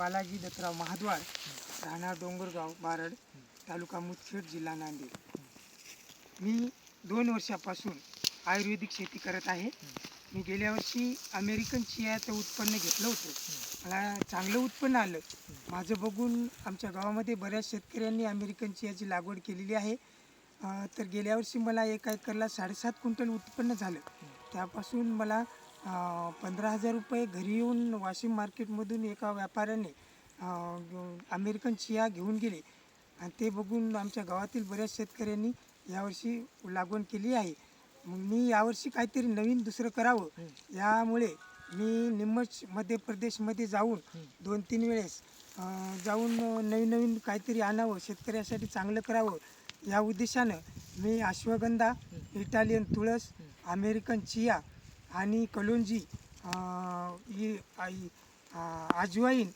बालाजी दत्तराव महाद्वार राहणार डोंगरगाव बारड तालुका मुदखेड जिल्हा नांदेड. मी दोन वर्षापासून आयुर्वेदिक शेती करत आहे. मी गेल्या वर्षी अमेरिकन चियाचं उत्पन्न घेतलं होतं. मला चांगलं उत्पन्न आलं. माझं बघून आमच्या गावामध्ये बऱ्याच शेतकऱ्यांनी अमेरिकन चियाची लागवड केलेली आहे. तर गेल्या वर्षी मला एका एकरला साडेसात क्विंटल उत्पन्न झालं. त्यापासून मला पंधरा हजार रुपये घरी येऊन वाशिम मार्केटमधून एका व्यापाऱ्याने अमेरिकन चिया घेऊन गेले. आणि ते बघून आमच्या गावातील बऱ्याच शेतकऱ्यांनी यावर्षी लागवण केली आहे. मग मी यावर्षी काहीतरी नवीन दुसरं करावं यामुळे मी निम्मच मध्य प्रदेशमध्ये जाऊन दोन तीन वेळेस जाऊन नवीन नवीन काहीतरी आणावं शेतकऱ्यासाठी चांगलं करावं. या उद्देशानं मी अश्वगंधा इटालियन तुळस अमेरिकन चिया आणि कलोंजी ही आई- अजवाईन